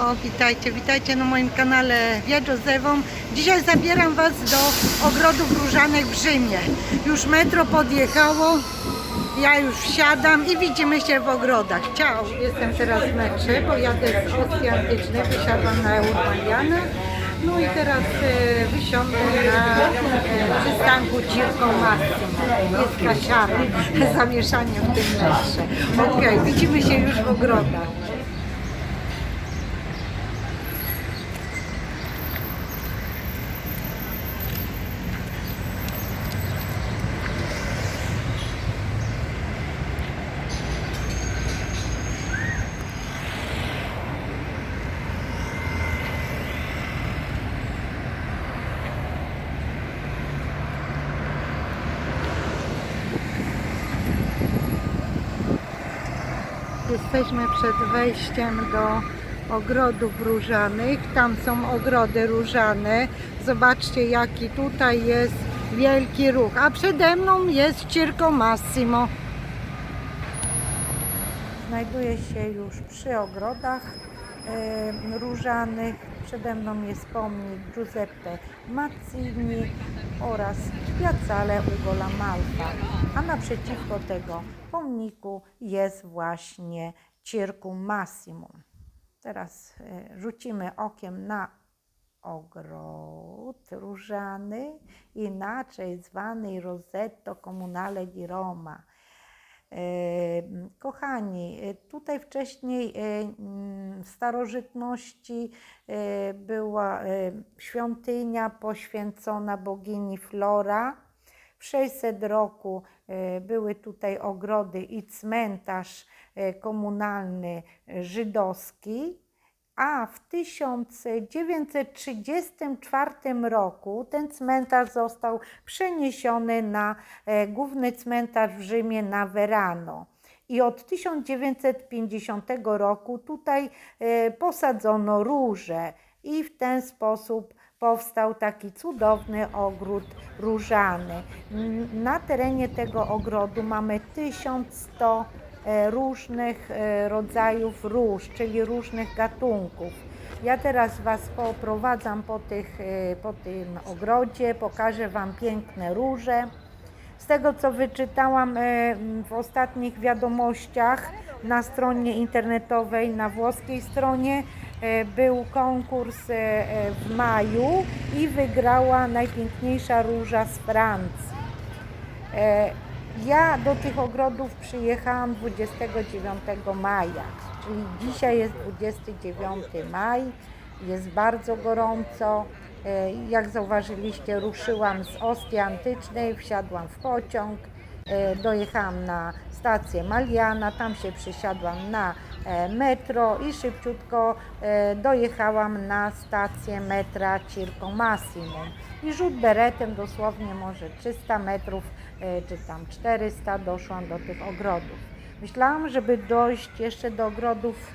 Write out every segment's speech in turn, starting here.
O, witajcie, witajcie na moim kanale Wiedzo Zewą. Dzisiaj zabieram Was do ogrodów różanych w Rzymie. Już metro podjechało, ja już wsiadam i widzimy się w ogrodach. Ciao! Jestem teraz w metrze, bo jadę z Ostii Antycznej, wysiadłam na Urbaniana. No i teraz e, wysiądę na e, przystanku Circo Massimo. Jest kasiara, zamieszanie w tym metrze. Okej, widzimy się już w ogrodach. Jesteśmy przed wejściem do ogrodów różanych. Tam są ogrody różane. Zobaczcie, jaki tutaj jest wielki ruch. A przede mną jest Circo Massimo. Znajduję się już przy ogrodach różanych. Przede mną jest pomnik Giuseppe Mazzini oraz Piazzale Ugo La Malfa. A naprzeciwko tego pomniku jest właśnie Circum Massimum. Teraz e, rzucimy okiem na ogród różany, inaczej zwany Rosetto Comunale di Roma. Kochani, e, tutaj wcześniej e, w starożytności e, była świątynia poświęcona bogini Flora. W 600 roku były tutaj ogrody i cmentarz komunalny żydowski, a w 1934 roku ten cmentarz został przeniesiony na e, główny cmentarz w Rzymie na Verano. I od 1950 roku tutaj e, posadzono róże i w ten sposób powstał taki cudowny ogród różany. Na terenie tego ogrodu mamy 1100 e, różnych e, rodzajów róż, czyli różnych gatunków. Ja teraz Was poprowadzam po, tych, e, po tym ogrodzie, pokażę Wam piękne róże. Z tego co wyczytałam e, w ostatnich wiadomościach na stronie internetowej, na włoskiej stronie, e, był konkurs e, e, w maju i wygrała najpiękniejsza róża z Francji. Ja do tych ogrodów przyjechałam 29 maja, czyli dzisiaj jest 29 maj, jest bardzo gorąco. E, Jak zauważyliście, ruszyłam z Ostii Antycznej, wsiadłam w pociąg, e, dojechałam na stację Maliana, tam się przysiadłam na metro i szybciutko e, dojechałam na stację metra Circo Massimum. I rzut beretem dosłownie może 300 metrów e, czy tam 400 doszłam do tych ogrodów. Myślałam, żeby dojść jeszcze do ogrodów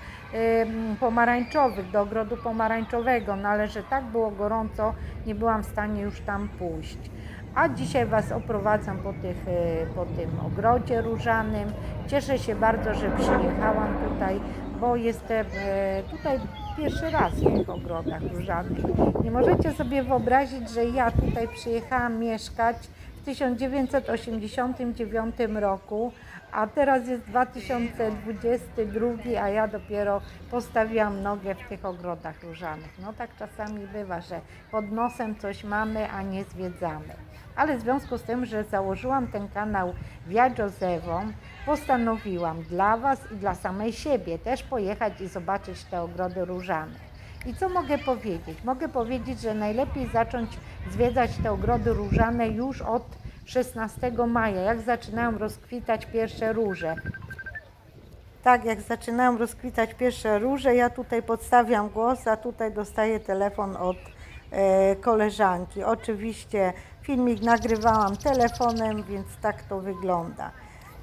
pomarańczowych, do ogrodu pomarańczowego, no ale że tak było gorąco, nie byłam w stanie już tam pójść. A dzisiaj Was oprowadzam po, tych, e, po tym ogrodzie różanym. Cieszę się bardzo, że przyjechałam tutaj, bo jestem e, tutaj pierwszy raz w tych ogrodach różanych. Nie możecie sobie wyobrazić, że ja tutaj przyjechałam mieszkać w 1989 roku, a teraz jest 2022, a ja dopiero postawiłam nogę w tych ogrodach różanych. No tak czasami bywa, że pod nosem coś mamy, a nie zwiedzamy. Ale w związku z tym, że założyłam ten kanał Viaggio Zewą, postanowiłam dla Was i dla samej siebie też pojechać i zobaczyć te ogrody różane. I co mogę powiedzieć? Mogę powiedzieć, że najlepiej zacząć zwiedzać te ogrody różane już od 16 maja, jak zaczynają rozkwitać pierwsze róże. Tak, jak zaczynają rozkwitać pierwsze róże, ja tutaj podstawiam głos, a tutaj dostaję telefon od e, koleżanki. Oczywiście filmik nagrywałam telefonem, więc tak to wygląda.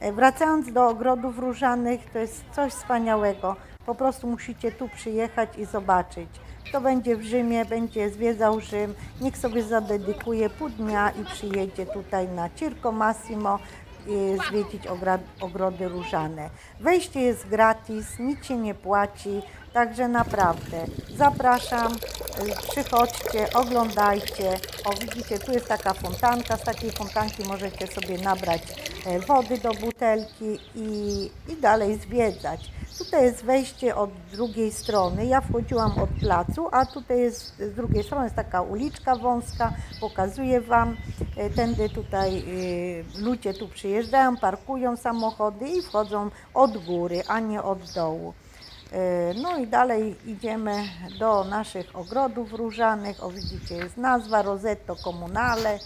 E, Wracając do ogrodów różanych, to jest coś wspaniałego. Po prostu musicie tu przyjechać i zobaczyć. Kto będzie w Rzymie, będzie zwiedzał Rzym, niech sobie zadedykuje pół dnia i przyjedzie tutaj na Circo Massimo i zwiedzić ogra- ogrody różane. Wejście jest gratis, nic się nie płaci, także naprawdę zapraszam, y, przychodźcie, oglądajcie. O widzicie, tu jest taka fontanka, z takiej fontanki możecie sobie nabrać e, wody do butelki i, i dalej zwiedzać. Tutaj jest wejście od drugiej strony. Ja wchodziłam od placu, a tutaj jest z drugiej strony jest taka uliczka wąska. Pokazuję Wam. E, Tędy tutaj e, ludzie tu przyjeżdżają, parkują samochody i wchodzą od góry, a nie od dołu. E, No i dalej idziemy do naszych ogrodów różanych. O widzicie, jest nazwa Rosetto Comunale.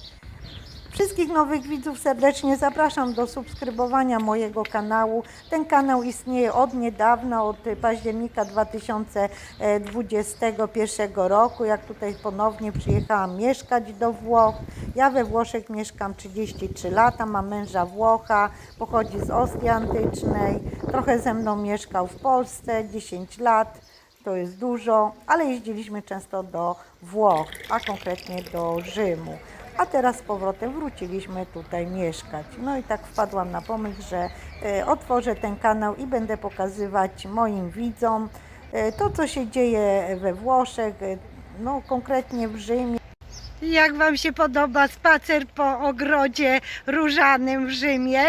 Wszystkich nowych widzów serdecznie zapraszam do subskrybowania mojego kanału. Ten kanał istnieje od niedawna, od października 2021 roku, jak tutaj ponownie przyjechałam mieszkać do Włoch. Ja we Włoszech mieszkam 33 lata, mam męża Włocha, pochodzi z Ostrii Antycznej, trochę ze mną mieszkał w Polsce 10 lat to jest dużo, ale jeździliśmy często do Włoch, a konkretnie do Rzymu. A teraz z powrotem wróciliśmy tutaj mieszkać. No i tak wpadłam na pomysł, że e, otworzę ten kanał i będę pokazywać moim widzom e, to, co się dzieje we Włoszech, e, no konkretnie w Rzymie. Jak Wam się podoba spacer po ogrodzie różanym w Rzymie?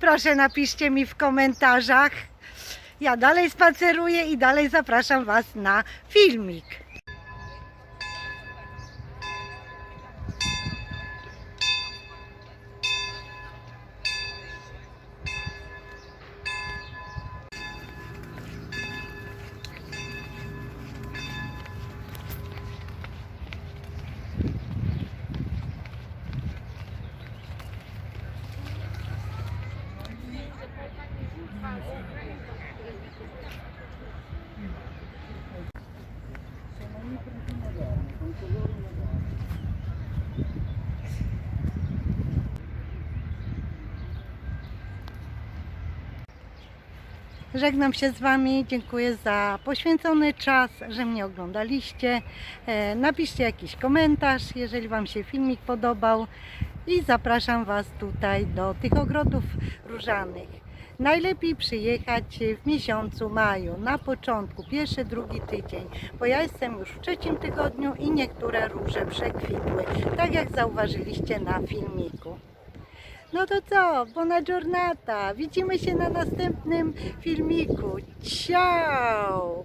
Proszę napiszcie mi w komentarzach. Ja dalej spaceruję i dalej zapraszam Was na filmik. Żegnam się z Wami. Dziękuję za poświęcony czas, że mnie oglądaliście. E, Napiszcie jakiś komentarz, jeżeli Wam się filmik podobał. I zapraszam Was tutaj do tych ogrodów różanych. Najlepiej przyjechać w miesiącu maju, na początku, pierwszy, drugi tydzień, bo ja jestem już w trzecim tygodniu i niektóre róże przekwitły, tak jak zauważyliście na filmiku. No to co, buona giornata. Widzimy się na następnym filmiku. Ciao!